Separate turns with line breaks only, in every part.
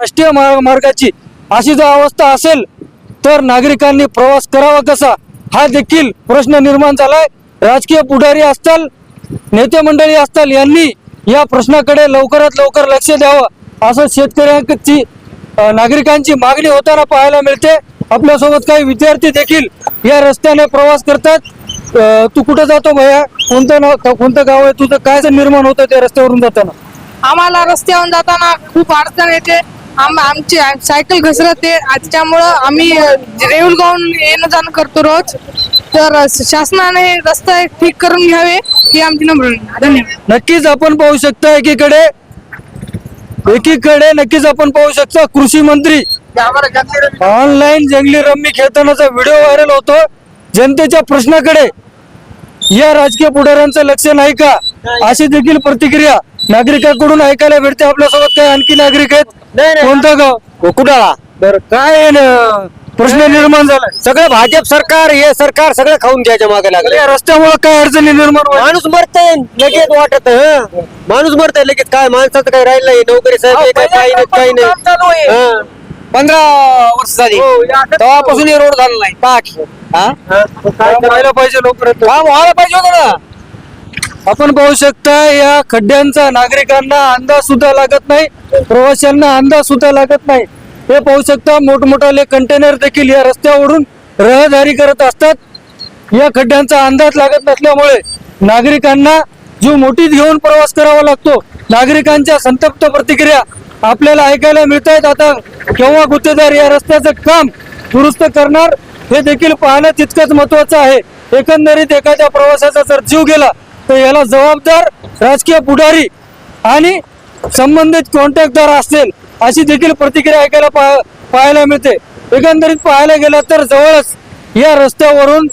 राष्ट्रीय मार्गाची अशी जर अवस्था असेल तर नागरिकांनी प्रवास करावा कसा? हा देखील प्रश्न निर्माण झालाय. राजकीय पुढारी असताल नेते मंडळी असताल यांनी या प्रश्नाकडे लवकरात लवकर लक्ष द्यावं. असं शेतकऱ्यांची नागरिकांची मागणी होताना पाहायला मिळते. आपल्यासोबत काही विद्यार्थी देखील या रस्त्याने प्रवास करतात. तू कुठं जातो भैया? कोणतं नाव कोणतं गाव आहे? तुझं काय निर्माण होतं त्या रस्त्यावरून जाताना?
आम्हाला रस्त्यावरून जाताना खूप अडचण येते. आम आमची सायकल घसरते. त्यामुळं आम्ही रेऊल गावून येणं जाणं करतो रोज. तर शासनाने रस्ता ठीक करून घ्यावे ही आमची नम्र धन्यवाद.
नक्कीच आपण पाहू शकता एकीकडे एकीकडे नक्कीच आपण पाहू शकता कृषी मंत्री. ऑनलाईन जंगली रम्मी खेळतानाचा व्हिडिओ व्हायरल होतो जनतेच्या प्रश्नाकडे या राजकीय पुढाऱ्यांचं लक्ष नाही का? अशी देखील प्रतिक्रिया नागरिकांकडून ऐकायला भेटते आपल्यासोबत काही आणखी नागरिक आहेत? कोणतं गाव?
कुडाळा
बरं काय न- प्रश्न निर्माण झालाय?
सगळं भाजप सरकार हे सरकार सगळं खाऊन घ्यायच्या मागे लागले
या रस्त्यामुळे काय अडचणी निर्माण व्हायला?
माणूस मरतय लगेच वाटत. माणूस मरतय लगेच. काय माणसाचं काही राहिलं नाही. नोकरी साहेब काय काही नाही काही नाही. हं.
पंधरा वर्ष झाली.
हो,
तेव्हापासून हे रोड झाला नाही. पाक हा?
काय करायला पाहिजे लवकरात
काम व्हायला पाहिजे होतं ना.
आपण पाहू शकता या खड्ड्यांचा नागरिकांना अंदाज सुद्धा लागत नाही प्रवाशांना अंदाज सुद्धा लागत नाही. हे पाहू शकता मोठमोठाले कंटेनर देखील या रस्त्यावरून रहदारी करत असतात. या खड्ड्यांचा अंदाज लागत नसल्यामुळे नागरिकांना जीव मोठीत घेऊन प्रवास करावा लागतो. नागरिकांच्या संतप्त प्रतिक्रिया आपल्याला ऐकायला मिळत आहेत आता केव्हा गुत्तेदार या रस्त्याचं काम दुरुस्त करणार हे देखील पाहणं तितकंच महत्वाचं आहे. एकंदरीत एखाद्या प्रवासाचा जर जीव गेला तर याला जबाबदार राजकीय पुढारी आणि संबंधित कॉन्टॅक्टदार असतील अशी देखील प्रतिक्रिया ऐकायला पा- पाहायला मिळते. एकंदरीत पाहायला गेलं तर जवळच या रस्त्यावरून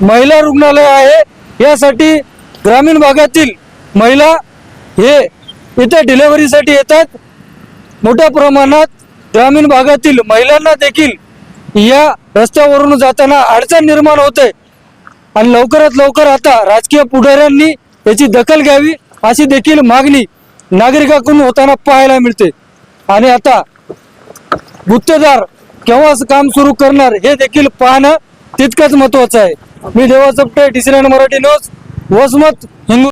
महिला रुग्णालय आहे. यासाठी ग्रामीण भागातील महिला हे इथे डिलेव्हरीसाठी येतात. मोठ्या प्रमाणात ग्रामीण भागातील महिलांना देखील या रस्त्यावरून जाताना अडचण निर्माण होते. आणि लवकरात लवकर आता राजकीय पुढाऱ्यांनी याची दखल घ्यावी अशी देखील मागणी नागरिकांकडून होताना पाहायला मिळते. आणि आता गुत्तेदार केव्हा काम सुरू करणार हे देखील पाहणं तितकंच महत्वाचं आहे. मी देवा चपटे डिसिरन मराठी न्यूज वसमत हिंदू